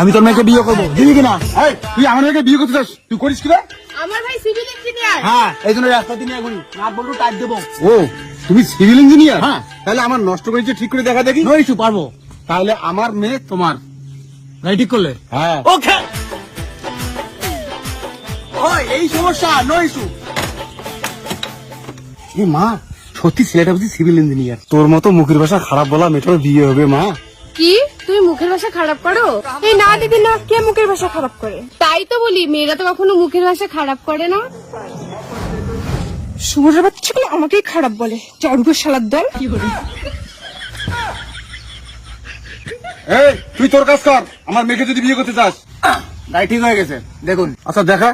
আমি তোর মেয়েকে বিয়ে করব। দিবি কিনা? এই, তুই আমার মেয়েকে বিয়ে করতে চাস? তুই করিস কি রে? আমার ভাই সিভিল ইঞ্জিনিয়ার হ্যাঁ এই জন্য রাস্তা দিয়ে এখনই না বলব টাইপ দেবো। ও তুমি সিভিল ইঞ্জিনিয়ার হ্যাঁ তাহলে আমার নষ্ট করেছে ঠিক করে দেখা দেখি। নো পারব। তাহলে আমার মেয়ে তোমার। গাড়ি ঠিক করলে? হ্যাঁ। ওকে। এই সমস্যা এ মা সত্যি ছেলেটা বুঝি সিভিল ইঞ্জিনিয়ার তোর মতো মুখের ভাষা খারাপ বলা মেয়েটার বিয়ে হবে মা। কি? তুমি মুখের ভাষা খারাপ করো? এই না দিদি না কে মুখের ভাষা খারাপ করে? তাই তো বলি মেয়েরা তো কখনো মুখের ভাষা খারাপ করে না। শুভ্রের বাচ্চাগুলো আমাকেই খারাপ বলে। চড়গো শালার দল। এই তুই তোর কাজ কর। আমার মেয়েকে যদি বিয়ে করতে চাস। গাড়ি ঠিক হয়ে গেছে দেখুন। আচ্ছা দেখা।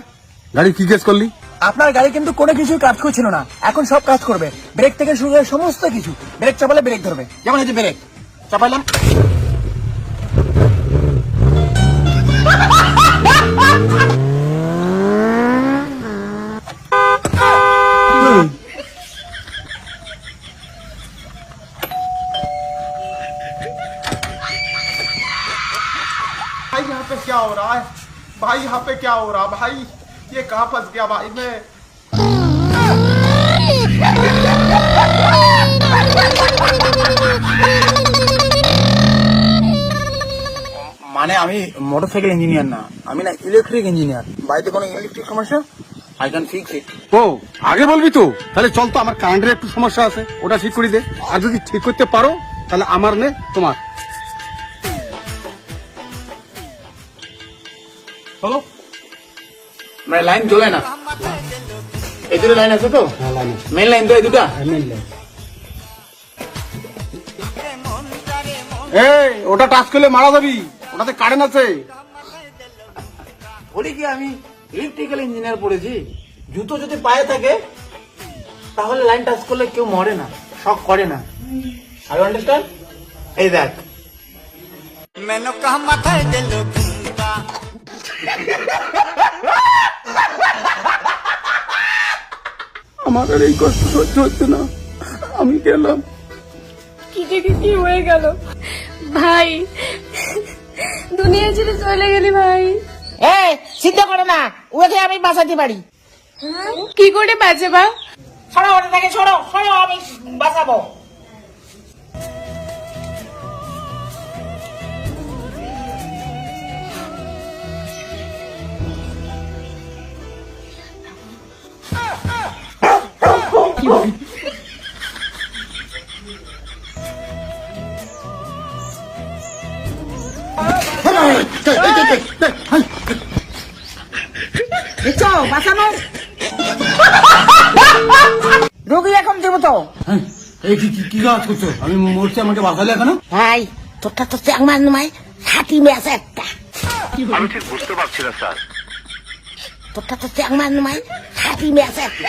গাড়ি কি কেস করলি? আপনার গাড়ি কিন্তু কোনো কিছু কাজ করছিল না। এখন সব কাজ করবে। ব্রেক থেকে শুরু করে সমস্ত কিছু। ব্রেক চাপালে ব্রেক ধরবে। যেমন হচ্ছে ব্রেক। চাপাইলাম। भाई यहाँ पे क्या हो रहा है भाई यहाँ पे क्या हो रहा भाई ये कहाँ फंस गया भाई मैं মানে আমি মোটরসাইকেল ইঞ্জিনিয়ার না আমি না ইলেকট্রিক ইঞ্জিনিয়ার বাড়িতে কোনো ইলেকট্রিক সমস্যা আই ক্যান ফিক্স ইট ও আগে বলবি তো তাহলে চল তো আমার কারেন্টের একটু সমস্যা আছে ওটা ঠিক করে দে আর যদি ঠিক করতে পারো তাহলে আমার নে তোমার হলো মানে লাইন জ্বলে না? এই দুটো লাইন আছে তো? মেন লাইন তো এই দুটা? এই ওটা টাচ করলে মারা যাবি। ওটাতে কারেন্ট আছে। বলি কি আমি ইলেকট্রিক্যাল ইঞ্জিনিয়ার পড়েছি। জুতো যদি পায়ে থাকে তাহলে লাইন টাচ করলে কেউ মরে না শক করে না। আই আন্ডারস্ট্যান্ড এই দেখ। আমার আর এই কষ্ট সহ্য হচ্ছে না। আমি গেলাম। কি থেকে কি হয়ে গেল? ভাই দুনিয়া ছেড়ে চলে গেলি ভাই। এই চিন্তা করো না ওকে আমি বাঁচাতে পারি। কি করে বাজে বা? সরো ওটা থেকে সরো সরো আমি বাঁচাবো। বাঁচানো রোগী এখন দেবো তো। এই কি কি- কাজ করছ? আমি মরছি আমাকে বাঁচালে এখনও ভাই তোরটা তো চ্যাংমান নয় হাতি মেয়েছে একটা। আমি ঠিক বুঝতে পারছি না স্যার। তোরটা তো চ্যাংমান নয় হাতি মেয়েছে একটা।